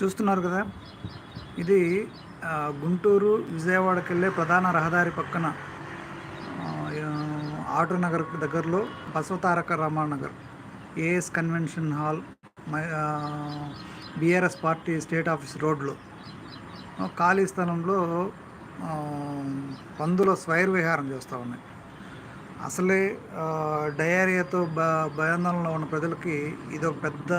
చూస్తున్నారు కదా ఇది గుంటూరు విజయవాడకి వెళ్ళే ప్రధాన రహదారి పక్కన ఆటో నగర్ దగ్గరలో Basavataraka Ramanagar AS convention hall BRS party state office రోడ్లో. ఖాళీ స్థలంలో పందుల స్వైర్ విహారం చేస్తూ ఉన్నాయి. అసలే డయేరియాతో బ భయాందోళనలో ఉన్న ప్రజలకి ఇది ఒక పెద్ద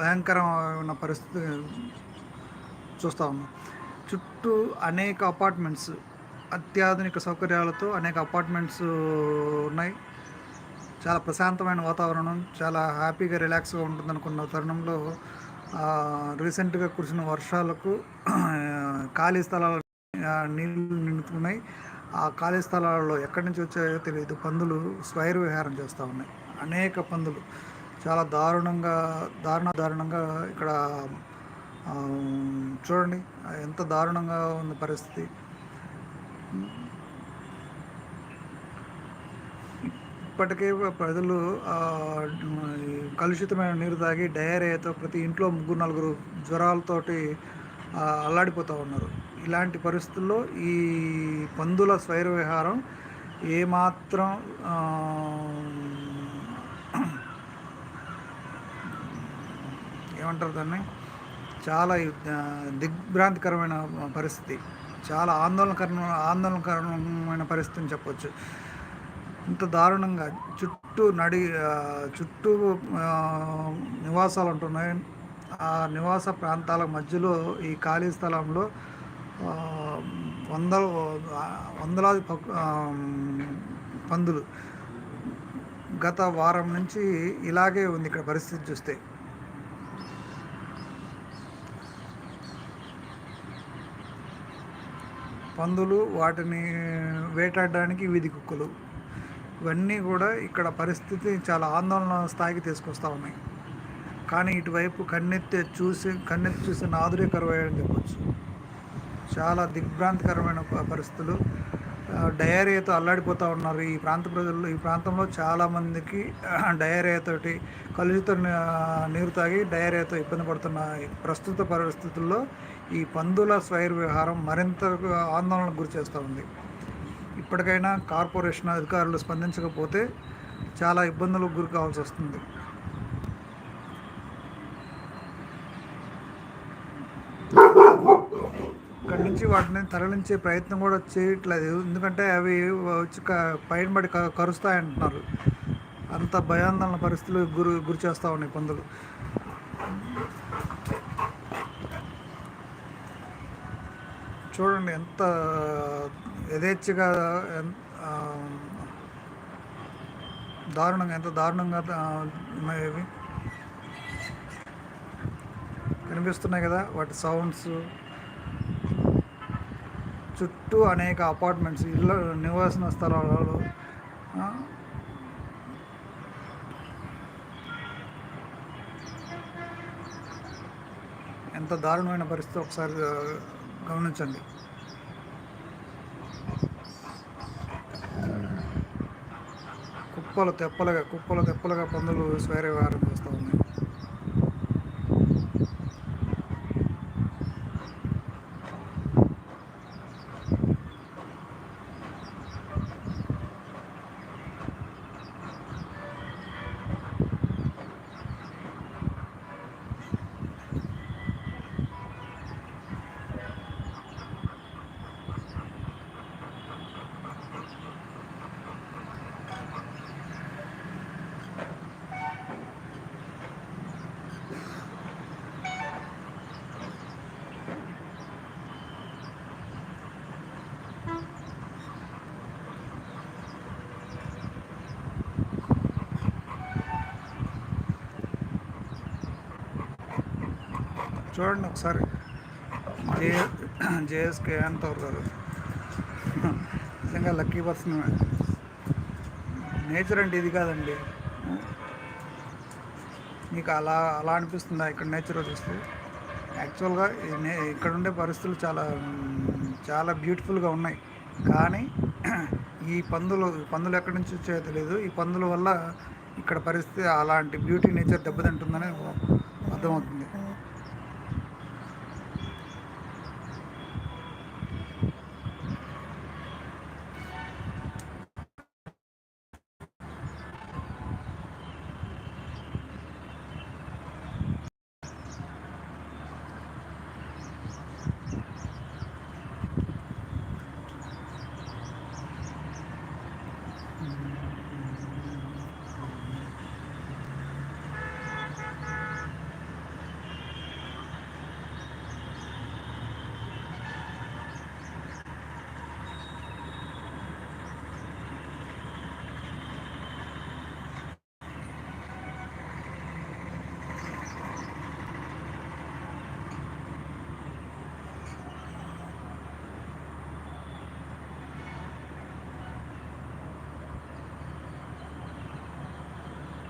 భయంకరమైన పరిస్థితి చూస్తూ ఉన్నాం. చుట్టూ అనేక అపార్ట్మెంట్స్ అత్యాధునిక సౌకర్యాలతో అనేక అపార్ట్మెంట్స్ ఉన్నాయి. చాలా ప్రశాంతమైన వాతావరణం చాలా హ్యాపీగా రిలాక్స్గా ఉంటుంది అనుకున్న తరుణంలో రీసెంట్గా కురిసిన వర్షాలకు ఖాళీ స్థలాలు నీళ్ళు నీళ్ళు నిండుతున్నాయి. ఆ ఖాళీ స్థలాలలో ఎక్కడి నుంచి వచ్చాయో తెలియదు. పందులు స్వైర్ విహారం చేస్తూ ఉన్నాయి. అనేక పందులు. చాలా దారుణంగా దారుణ దారుణంగా ఇక్కడ చూడండి ఎంత దారుణంగా ఉన్న పరిస్థితి. ఇప్పటికే ప్రజలు కలుషితమైన నీరు తాగి డయేరియాతో ప్రతి ఇంట్లో ముగ్గురు నలుగురు జ్వరాలతోటి అల్లాడిపోతూ ఉన్నారు. ఇలాంటి పరిస్థితుల్లో ఈ పందుల స్వైర విహారం ఏమాత్రం ఏమంటారు దాన్ని? చాలా దిగ్భ్రాంతికరమైన పరిస్థితి. చాలా ఆందోళనకర ఆందోళనకరమైన పరిస్థితి అని చెప్పొచ్చు. ఇంత దారుణంగా చుట్టూ నడి చుట్టూ నివాసాలు ఉంటున్నాయి. ఆ నివాస ప్రాంతాల మధ్యలో ఈ ఖాళీ స్థలంలో వందల వందలాది పందులు గత వారం నుంచి ఇలాగే ఉంది ఇక్కడ పరిస్థితి చూస్తే. పందులు వాటిని వేటాడడానికి వీధి కుక్కలు. ఇవన్నీ కూడా ఇక్కడ పరిస్థితి చాలా ఆందోళన స్థాయికి తీసుకొస్తూ ఉన్నాయి. కానీ ఇటువైపు కన్నెత్తి చూసి కన్నెత్తి చూసి నాదురే కరువయ్యని చాలా దిగ్భ్రాంతికరమైన పరిస్థితులు. డయేరియాతో అల్లాడిపోతూ ఉన్నారు. ఈ ప్రాంత ప్రజలు ఈ ప్రాంతంలో చాలామందికి డయేరియాతోటి కలుషిత నీరు తాగి డయేరియాతో ఇబ్బంది పడుతున్న ప్రస్తుత పరిస్థితుల్లో ఈ పందుల స్వైర్ విహారం మరింత ఆందోళనకు గురి చేస్తూ ఉంది. ఇప్పటికైనా కార్పొరేషన్ అధికారులు స్పందించకపోతే చాలా ఇబ్బందులకు గురి కావాల్సి వస్తుంది. నుంచి వాటిని తరలించే ప్రయత్నం కూడా చేయట్లేదు. ఎందుకంటే అవి వచ్చి క- పైన పడి కరుస్తాయంటున్నారు. అంత భయాందోళన పరిస్థితులు గురి గురి చేస్తూ ఉన్నాయి పందులు. చూడండి ఎంత యథేచ్ఛగా దారుణంగా ఎంత దారుణంగా ఉన్నాయి కనిపిస్తున్నాయి కదా వాటి సౌండ్స్. చుట్టూ అనేక అపార్ట్మెంట్స్ ఇళ్ళ నివాసన స్థలాలు. ఎంత దారుణమైన పరిస్థితి ఒకసారి గమనించండి. కుప్పలు తెప్పలుగా కుప్పలు తెప్పలుగా పందులు స్వేరేవారు విహారం చేస్తూ ఉన్నాయి చూడండి ఒకసారి. జే జేఎస్కే అంతవరకు గారు నిజంగా లక్కీ పర్సన్ నేచర్ అంటే ఇది కాదండి. మీకు అలా అలా అనిపిస్తుందా ఇక్కడ నేచర్ చూస్తే? యాక్చువల్గా ఇక్కడ ఉండే పరిస్థితులు చాలా చాలా బ్యూటిఫుల్గా ఉన్నాయి. కానీ ఈ పందులు పందులు ఎక్కడి నుంచి వచ్చాయో తెలియదు ఈ పందుల వల్ల ఇక్కడ పరిస్థితి అలాంటి బ్యూటీ నేచర్ దెబ్బతింటుందని అర్థమవుతుంది.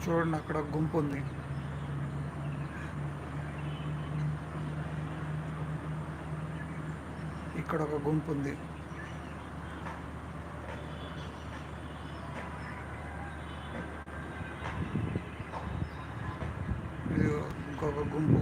చూడండి అక్కడ గుంపు ఉంది. ఇక్కడ ఒక గుంపు ఉంది ఇది ఇంకొక గుంపు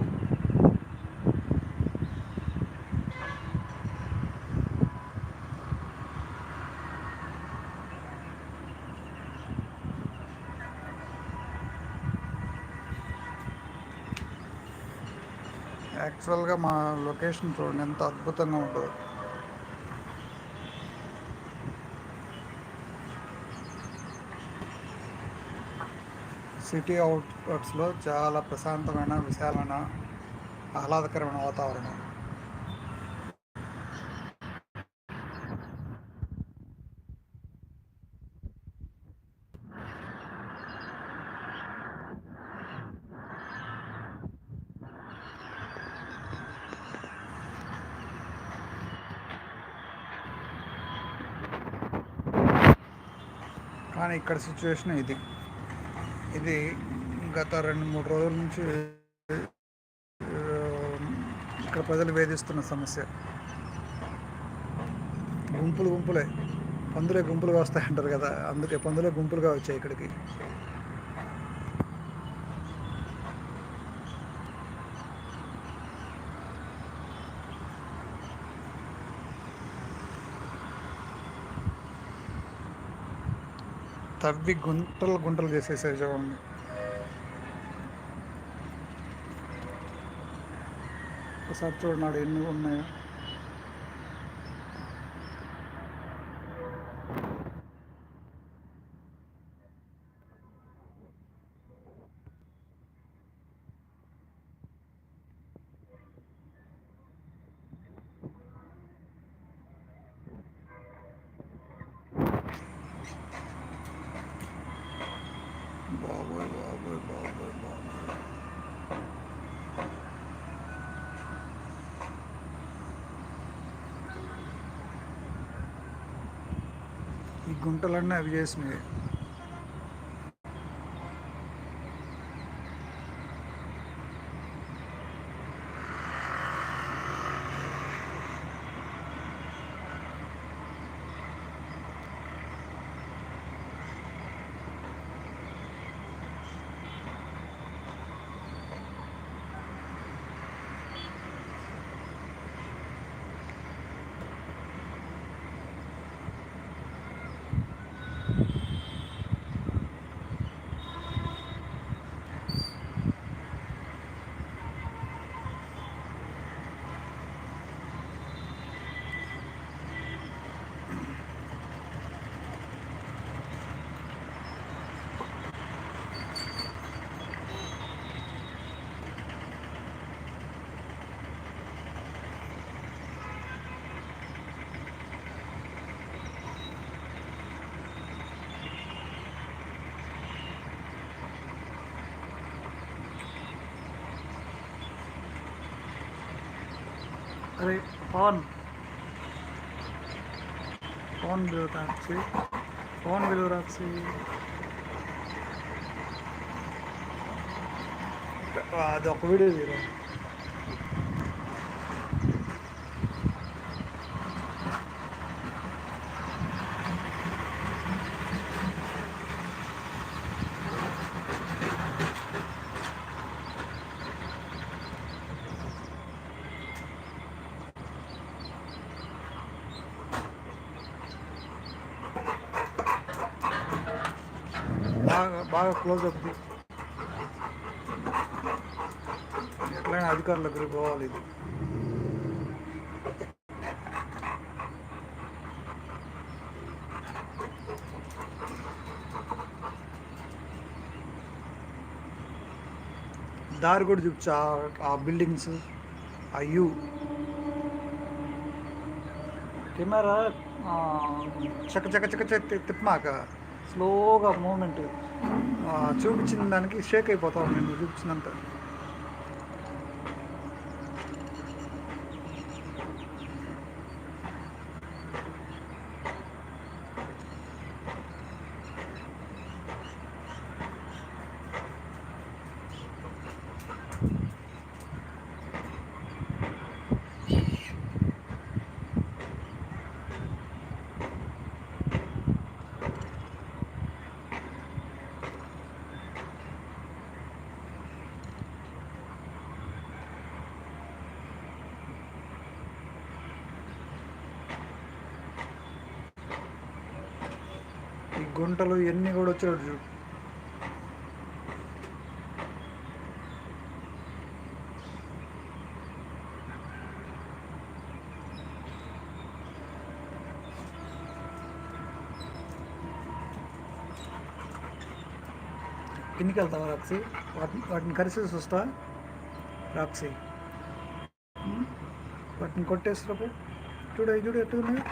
యాక్చువల్గా మా లొకేషన్ చూడండి ఎంత అద్భుతంగా ఉంటుందో. సిటీ అవుట్కట్స్లో చాలా ప్రశాంతమైన విశాలమైన ఆహ్లాదకరమైన వాతావరణం. కానీ ఇక్కడ సిచ్యువేషన్ ఇది. ఇది గత రెండు మూడు రోజుల నుంచి ఇక్కడ ప్రజలు వేధిస్తున్న సమస్య. గుంపులు గుంపులే. పందులే గుంపులుగా వస్తాయంటారు కదా. అందుకే పందులే గుంపులుగా వచ్చాయి ఇక్కడికి. తవ్వి గుంటలు గుంటలు చేసేసారు చూడండి. ఒకసారి చూడండి ఎన్ని ఉన్నాయో. గుంటలన్నీ అవి చేసినవి. ఫోన్ ఫోన్ విలువ రాచి ఫోన్ విలువ రాచి అది ఒక వీడియో తీరా బాగా క్లోజ్ అప్ ఎట్లయినా అధికారుల దగ్గరికి పోవాలి ఇది. దారి కూడా చూపించా ఆ బిల్డింగ్స్ ఆ యూ కెమెరా చక్క చక్క చక్క తిప్పమాక స్లోగా మూమెంట్ చూపించిన దానికి షేక్ అయిపోతా ఉన్నాను చూపించినంత. ఈ గుంటలు ఇవన్నీ కూడా వచ్చినట్టు చూడు. కిందికి వెళ్తావా రాక్సి వాటిని వాటిని కలిసి చూస్తా రాక్సి వాటిని కొట్టేసినప్పుడు చూడు చూడు ఎట్టు ఉన్నాయి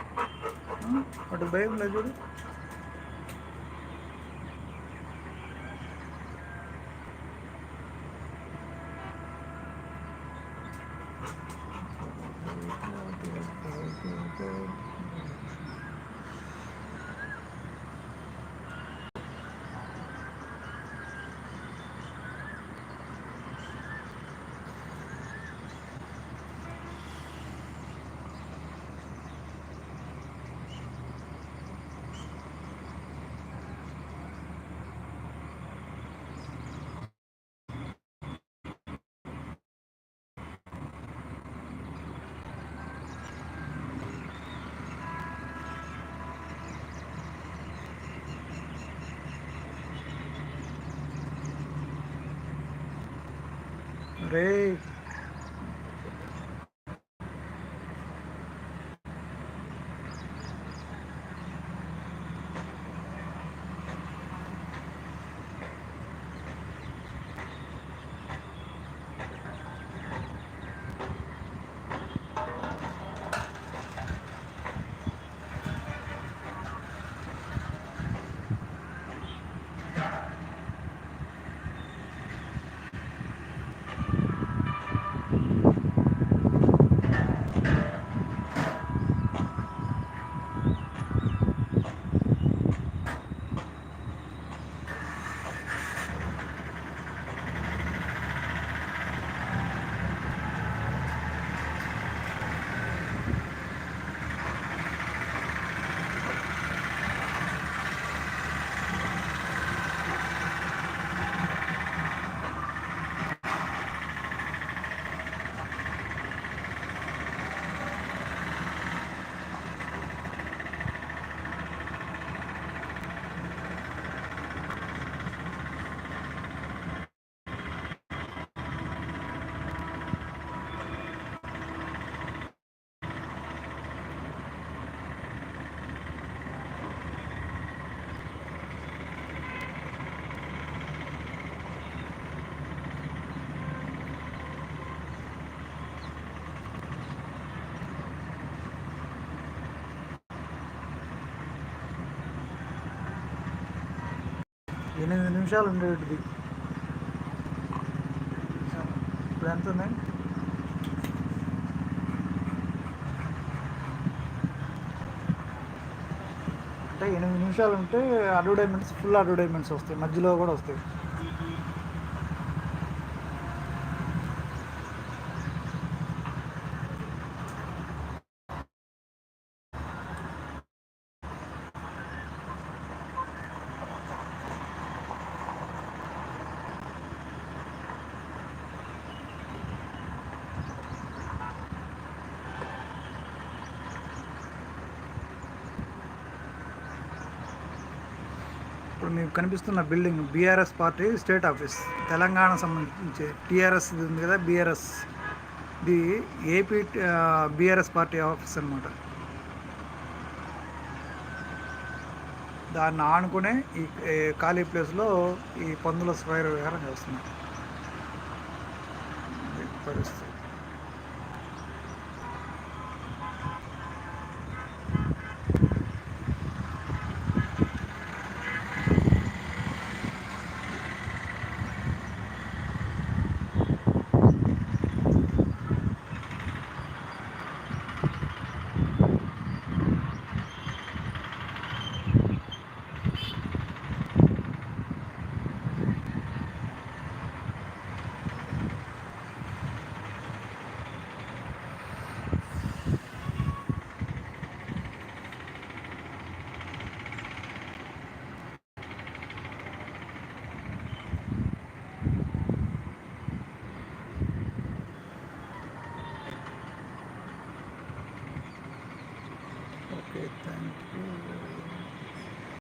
అటు భయం లేదు చూడు. రే ఎనిమిది నిమిషాలు ఉండేటిది. ఇప్పుడు ఎంత ఉంది? అంటే ఎనిమిది నిమిషాలు ఉంటే అడ్వర్టైజ్మెంట్స్ ఫుల్ అడ్వర్టైజ్మెంట్స్ వస్తాయి. మధ్యలో కూడా వస్తాయి. మీకు కనిపిస్తున్న building BRS party state office. Telangana సంబంధించి టీఆర్ఎస్ ఇది ఉంది కదా బీఆర్ఎస్. ఇది ఏపీ బీఆర్ఎస్ పార్టీ ఆఫీస్ అనమాట దాన్ని ఆనుకునే ఈ ఖాళీ ప్లేస్లో ఈ పందుల స్వైర విహారం చేస్తున్నారు. పరిస్థితి.